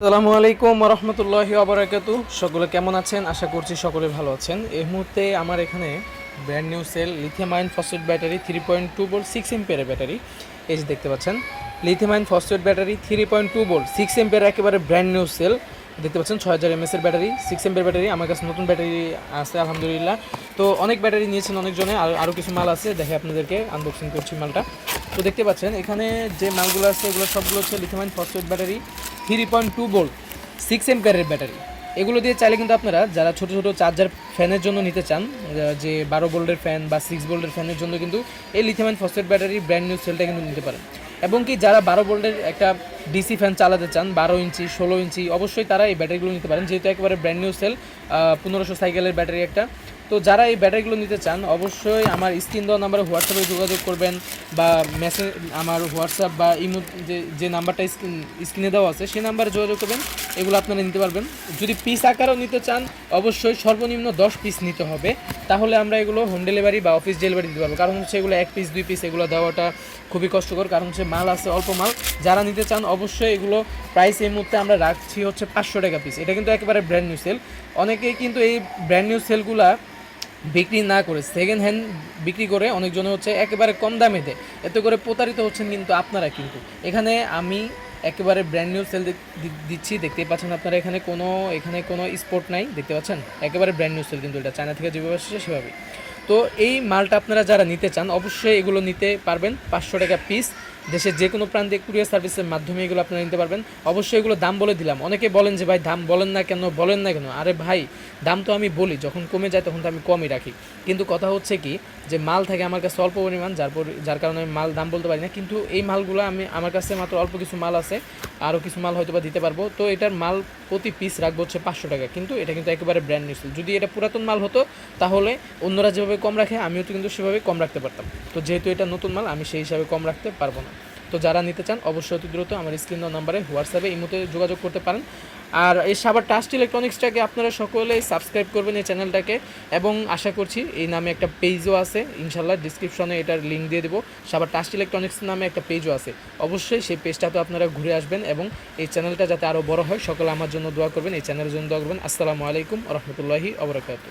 আসসালামু আলাইকুম রহমতুল্লাহি আবরাকাতু সকলে কেমন আছেন? আশা করছি সকলে ভালো আছেন। এই মুহূর্তে আমার এখানে brand new cell lithium ion phosphate battery three point two volt six এম্পিয়ারের battery এই যে দেখতে পাচ্ছেন lithium ion phosphate battery three point two volt six ampere একেবারে ব্র্যান্ড নিউ সেল দেখতে পাচ্ছেন, ছয় হাজার এমএস এর ব্যাটারি সিক্স এম্পিয়ার ব্যাটারি আমার কাছে নতুন ব্যাটারি আছে, আলহামদুলিল্লাহ। তো অনেক ব্যাটারি নিয়েছেন অনেকজনে, আর আরও কিছু মাল আছে, দেখে আপনাদেরকে আনবক্সিং করছি মালটা। তো দেখতে পাচ্ছেন, এখানে যে মালগুলো আছে, এগুলো সবগুলো হচ্ছে lithium phosphate battery three point two volt six M এম্পিয়ারের ব্যাটারি। এগুলো দিয়ে চাইলে কিন্তু আপনারা, যারা ছোট ছোট চার্জার ফ্যানের জন্য নিতে চান যে বারো বোল্টের ফ্যান বা সিক্স বোল্টের ফ্যানের জন্য কিন্তু এই lithium phosphate battery brand new সেলটা কিন্তু নিতে পারেন। এবং কি যারা বারো বোল্টের একটা ডিসি ফ্যান চালাতে চান, বারো ইঞ্চি, ষোলো ইঞ্চি, অবশ্যই তারা এই ব্যাটারিগুলো নিতে পারেন, যেহেতু একেবারে ব্র্যান্ড নিউ সেল পনেরোশো সাইকেলের ব্যাটারি একটা। তো যারা এই ব্যাটারিগুলো নিতে চান, অবশ্যই আমার স্ক্রিন দেওয়া নাম্বারে হোয়াটসঅ্যাপে যোগাযোগ করবেন বা মেসেজ, আমার হোয়াটসঅ্যাপ বা ইমো যে যে নাম্বারটা স্ক্রিন, স্ক্রিনে দেওয়া আছে, সেই নাম্বারে যোগাযোগ করবেন। এগুলো আপনারা নিতে পারবেন। যদি পিস আকারও নিতে চান, অবশ্যই সর্বনিম্ন দশ পিস নিতে হবে। তাহলে আমরা এগুলো হোম ডেলিভারি বা অফিস ডেলিভারি দিতে পারব। কারণ হচ্ছে এগুলো এক পিস, দুই পিস, এগুলো দেওয়াটা খুবই কষ্টকর। কারণ হচ্ছে মাল আছে, অল্প মাল। যারা নিতে চান, অবশ্যই এগুলো প্রাইস এই মুহূর্তে আমরা রাখছি হচ্ছে পাঁচশো টাকা পিস এটা কিন্তু একেবারে ব্র্যান্ড নিউ সেল অনেকেই কিন্তু এই ব্র্যান্ড নিউ সেলগুলা বিক্রি না করে সেকেন্ড হ্যান্ড বিক্রি করে অনেকজনে হচ্ছে একেবারে কম দামে দেয়। এতে করে প্রতারিত হচ্ছেন কিন্তু আপনারা কিন্তু। এখানে আমি একেবারে ব্র্যান্ড নিউ সেল দিচ্ছি। দেখতে পাচ্ছেন আপনারা এখানে কোনো এখানে কোনো স্পট নাই। দেখতে পাচ্ছেন? একেবারে ব্র্যান্ড নিউ সেল কিন্তু এটা। চায়না থেকে যেভাবে আসছে, সেভাবেই। তো এই মালটা আপনারা যারা নিতে চান, অবশ্যই এগুলো নিতে পারবেন, পাঁচশো টাকা পিস দেশের যে কোনো প্রান্তে কুরিয়ার সার্ভিসের মাধ্যমে এগুলো আপনারা নিতে পারবেন। অবশ্যই এগুলো দাম বলে দিলাম। অনেকে বলেন যে, ভাই, দাম বলেন না কেন, বলেন না কেন? আরে ভাই, দাম তো আমি বলি, যখন কমে যায় তখন তো আমি কমই রাখি। কিন্তু কথা হচ্ছে কি, যে মাল থাকে আমার কাছে অল্প পরিমাণ, যার পর যার কারণে আমি মাল দাম বলতে পারি না। কিন্তু এই মালগুলো আমি আমার কাছে মাত্র অল্প কিছু মাল আছে। আরও কিছু মাল হয়তো বা দিতে পারব। তো এটার মাল প্রতি পিস রাখব হচ্ছে পাঁচশো টাকা। কিন্তু এটা কিন্তু একেবারে ব্র্যান্ড নিউ যদি এটা পুরাতন মাল হতো, তাহলে অন্যরা যেভাবে কম রাখে, আমিও তো কিন্তু সেভাবে কম রাখতে পারতাম। তো যেহেতু এটা নতুন মাল, আমি সেই হিসাবে কম রাখতে পারব না। তো যারা নিতে চান, অবশ্যই অতি দ্রুত আমার স্ক্রিন নাম্বারে হোয়াটসঅ্যাপে এই ইমোতে যোগাযোগ করতে পারেন। আর এই সাবার টাস্ট ইলেকট্রনিক্সটাকে আপনারা সকলেই সাবস্ক্রাইব করবেন এই চ্যানেলটাকে এবং আশা করছি এই নামে একটা পেজও আছে ইনশাল্লাহ ডিসক্রিপশনে এটার লিঙ্ক দিয়ে দেবো। সাবার টাস্ট ইলেকট্রনিক্স নামে একটা পেজও আছে। অবশ্যই সেই পেজটা তো আপনারা ঘুরে আসবেন এবং এই চ্যানেলটা যাতে আরও বড় হয়, সকলে আমার জন্য দোয়া করবেন, এই চ্যানেলের জন্য দোয়া করবেন। আসসালামু আলাইকুম রহমতুল্লাহি অবরাকাতু